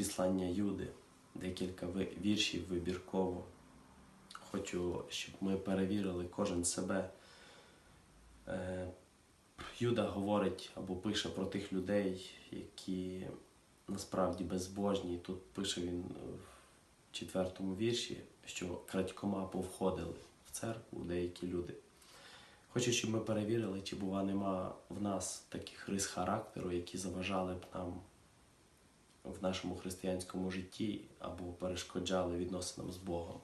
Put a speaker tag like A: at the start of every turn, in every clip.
A: післання Юди декілька віршів вибірково. Хочу, щоб ми перевірили кожен себе. Е, Юда говорить або пише про тих людей, які насправді безбожні. Тут пише він в четвертому вірші, що крадькома повходили в церкву деякі люди. Хочу, щоб ми перевірили, чи бува нема в нас таких рис характеру, які заважали б нам в нашому християнському житті або перешкоджали відносинам з Богом.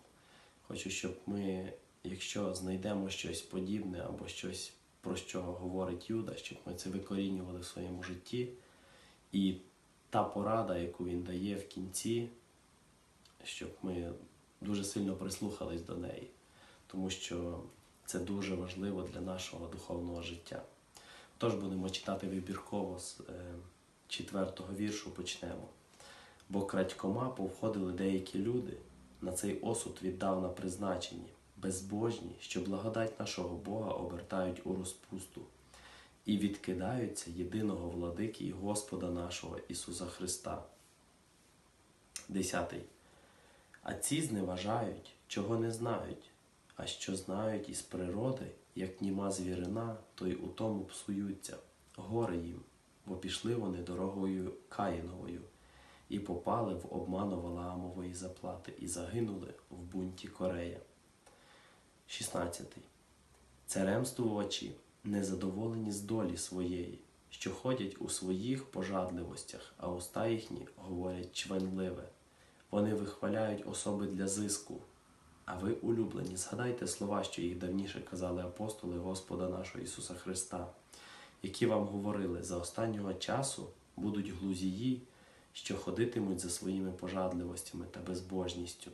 A: Хочу, щоб ми, якщо знайдемо щось подібне або щось, про що говорить Юда, щоб ми це викорінювали в своєму житті. І та порада, яку він дає в кінці, щоб ми дуже сильно прислухались до неї, тому що це дуже важливо для нашого духовного життя. Тож будемо читати вибірково з е, четвертого віршу почнемо. Бо крадькома повходили деякі люди, на цей осуд віддавна призначені, безбожні, що благодать нашого Бога обертають у розпусту і відкидаються єдиного владики і Господа нашого Ісуса Христа. Десятий. А ці зневажають, чого не знають, а що знають із природи, як німа звірина, то й у тому псуються. Горе їм, бо пішли вони дорогою Каїновою і попали в обману Валаамової заплати і загинули в бунті Корея. 16. Царемствувачі, незадоволені з долі своєї, що ходять у своїх пожадливостях, а уста їхні говорять чвенливе. Вони вихваляють особи для зиску. А ви, улюблені, згадайте слова, що їх давніше казали апостоли Господа нашого Ісуса Христа, які вам говорили, за останнього часу будуть глузії, що ходитимуть за своїми пожадливостями та безбожністю.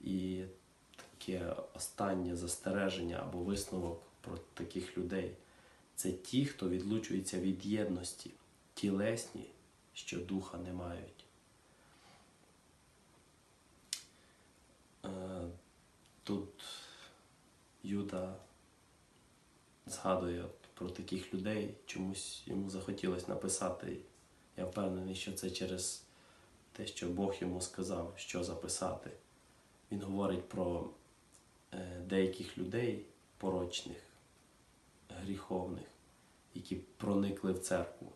A: І таке останнє застереження або висновок про таких людей це ті, хто відлучується від єдності, тілесні, що духа не мають. Е, Тут Юда згадує про таких людей, чомусь йому захотілося написати. Я впевнений, що це через те, що Бог йому сказав, що записати. Він говорить про е, деяких людей порочних, гріховних, які проникли в церкву.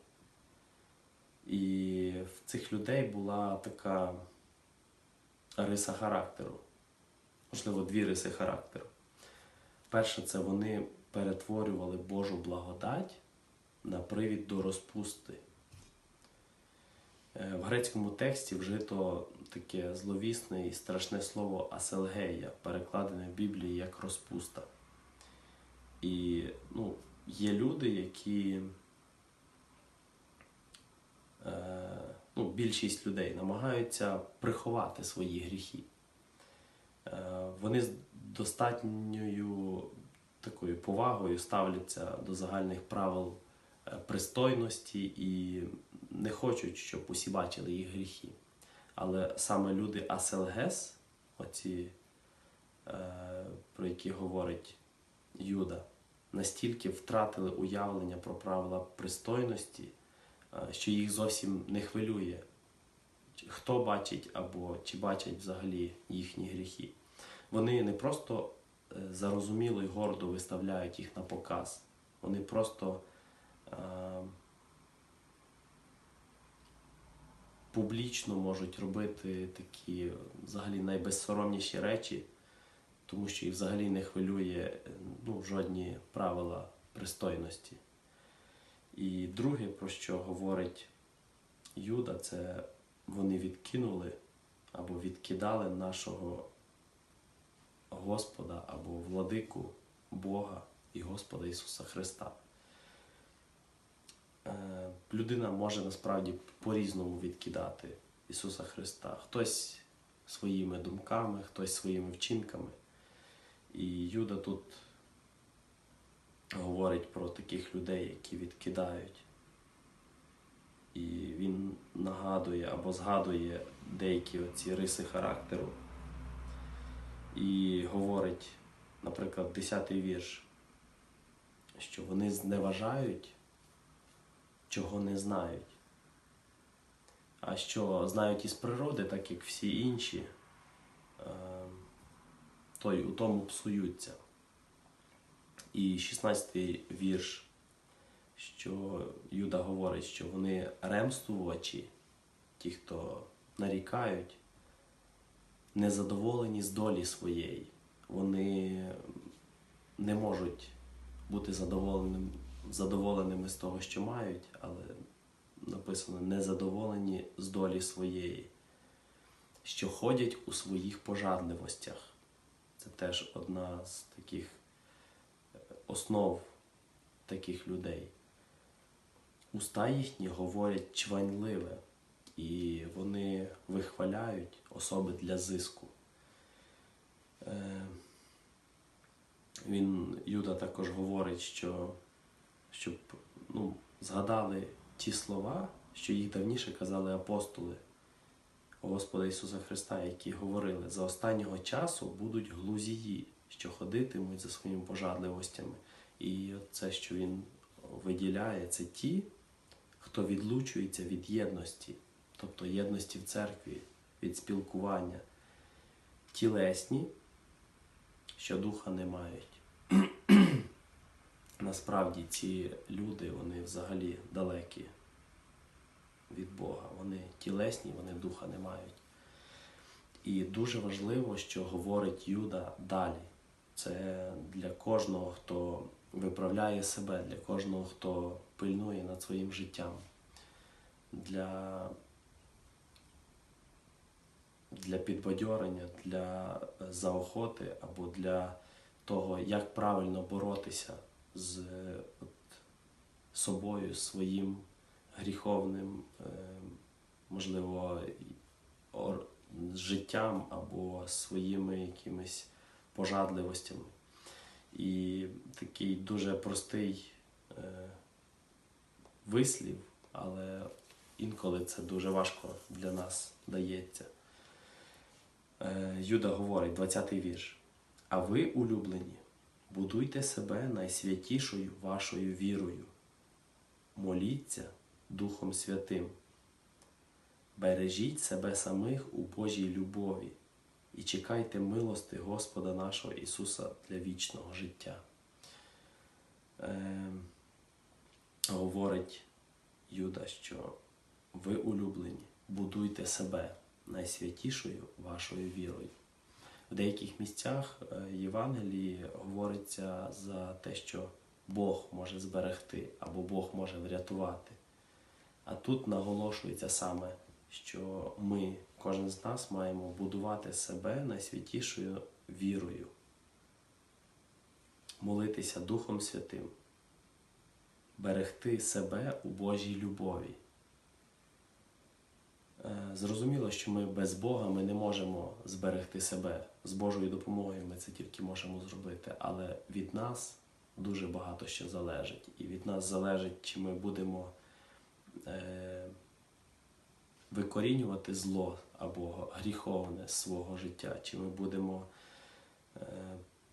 A: І в цих людей була така риса характеру, можливо, дві риси характеру. Перше, це вони перетворювали Божу благодать на привід до розпусти. Е, В грецькому тексті вжито таке зловісне і страшне слово аселгея, перекладене в Біблії як розпуста. І ну, є люди, які е, ну, більшість людей намагаються приховати свої гріхи. Е, Вони з достатньою такою повагою ставляться до загальних правил е, пристойності і не хочуть, щоб усі бачили їх гріхи. Але саме люди Аселгес, оці, е, про які говорить Юда, настільки втратили уявлення про правила пристойності, е, що їх зовсім не хвилює, хто бачить або чи бачать взагалі їхні гріхи. Вони не просто зарозуміло і гордо виставляють їх на показ. Вони просто е, публічно можуть робити такі взагалі найбезсоромніші речі, тому що їх взагалі не хвилює е, ну, жодні правила пристойності. І друге, про що говорить Юда, це вони відкинули або відкидали нашого Господа або владику Бога і Господа Ісуса Христа. Е, Людина може насправді по-різному відкидати Ісуса Христа. Хтось своїми думками, хтось своїми вчинками. І Юда тут говорить про таких людей, які відкидають. І він нагадує або згадує деякі оці риси характеру. І говорить, наприклад, 10-й вірш, що вони зневажають, чого не знають, а що знають із природи, так як всі інші, е, то й у тому псуються. І 16-й вірш, що Юда говорить, що вони ремствувачі, ті, хто нарікають, незадоволені з долі своєї. Вони не можуть бути задоволеним, задоволеними з того, що мають, але написано незадоволені з долі своєї, що ходять у своїх пожадливостях. Це теж одна з таких е, основ таких людей. Уста їхні говорять чваньливе, і вони вихваляють особи для зиску. Е, Він, Юда також говорить, що щоб ну, згадали ті слова, що їх давніше казали апостоли Господа Ісуса Христа, які говорили, за останнього часу будуть глузії, що ходитимуть за своїми пожадливостями. І це, що він виділяє, це ті, хто відлучується від єдності, тобто єдності в церкві, від спілкування, тілесні, що духа не мають. Насправді ці люди, вони взагалі далекі від Бога. Вони тілесні, вони духа не мають. І дуже важливо, що говорить Юда далі. Це для кожного, хто виправляє себе, для кожного, хто пильнує над своїм життям, для, для підбадьорення, для заохоти або для того, як правильно боротися з от, собою, своїм гріховним, е, можливо, життям або своїми якимись пожадливостями. І такий дуже простий е, вислів, але інколи це дуже важко для нас дається. Е, Юда говорить, 20-й вірш. А ви, улюблені, будуйте себе найсвятішою вашою вірою. Моліться Духом Святим. Бережіть себе самих у Божій любові і чекайте милости Господа нашого Ісуса для вічного життя. Е, говорить Юда, що ви улюблені, будуйте себе найсвятішою вашою вірою. В деяких місцях е, Євангелії говориться за те, що Бог може зберегти або Бог може врятувати. А тут наголошується саме, що ми, кожен з нас, маємо будувати себе найсвятішою вірою, молитися Духом Святим, берегти себе у Божій любові. Е, Зрозуміло, що ми без Бога ми не можемо зберегти себе. З Божою допомогою ми це тільки можемо зробити, але від нас дуже багато що залежить. І від нас залежить, чи ми будемо е, викорінювати зло або гріховне з свого життя, чи ми будемо е,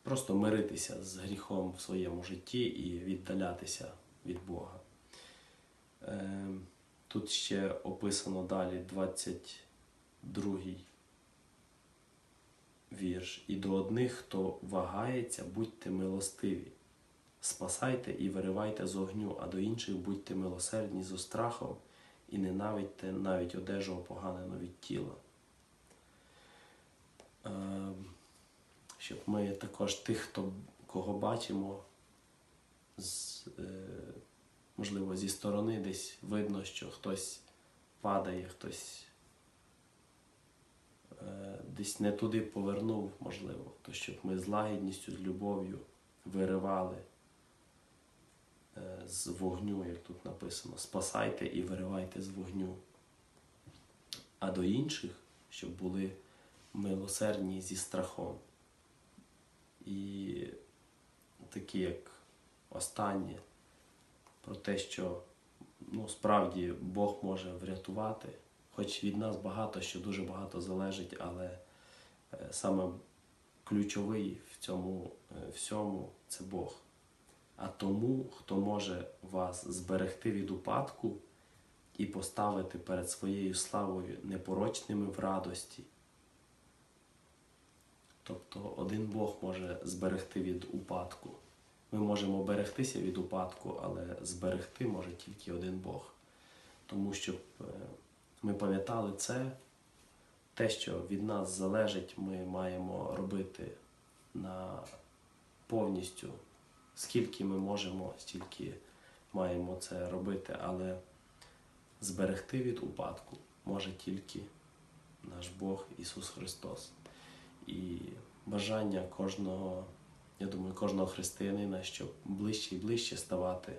A: просто миритися з гріхом в своєму житті і віддалятися від Бога. Е, Тут ще описано далі 22 вірш. І до одних, хто вагається, будьте милостиві, спасайте і виривайте з огню, а до інших будьте милосердні зо страхом і ненавидьте навіть одежу опоганену від тіла. Е, Щоб ми також тих, хто, кого бачимо, з, е, можливо, зі сторони десь видно, що хтось падає, хтось е, десь не туди повернув, можливо, то щоб ми з лагідністю, з любов'ю виривали е, з вогню, як тут написано, спасайте і виривайте з вогню. А до інших, щоб були милосердні зі страхом. І такі, як останнє, про те, що ну, справді Бог може врятувати, хоч від нас багато, що дуже багато залежить, але е, саме ключовий в цьому е, всьому це Бог. А тому, хто може вас зберегти від упадку і поставити перед своєю славою непорочними в радості. Тобто один Бог може зберегти від упадку. Ми можемо берегтися від упадку, але зберегти може тільки один Бог. Тому щоб е, ми пам'ятали це, те, що від нас залежить, ми маємо робити на повністю, скільки ми можемо, стільки маємо це робити, але зберегти від упадку може тільки наш Бог Ісус Христос. І бажання кожного, я думаю, кожного християнина, щоб ближче і ближче ставати,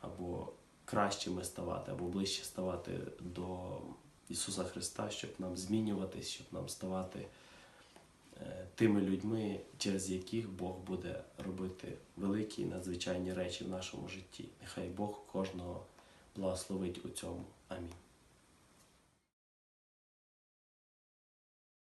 A: або кращими ставати, або ближче ставати до Ісуса Христа, щоб нам змінюватись, щоб нам ставати е, тими людьми, через яких Бог буде робити великі і надзвичайні речі в нашому житті. Нехай Бог кожного благословить у цьому. Амінь.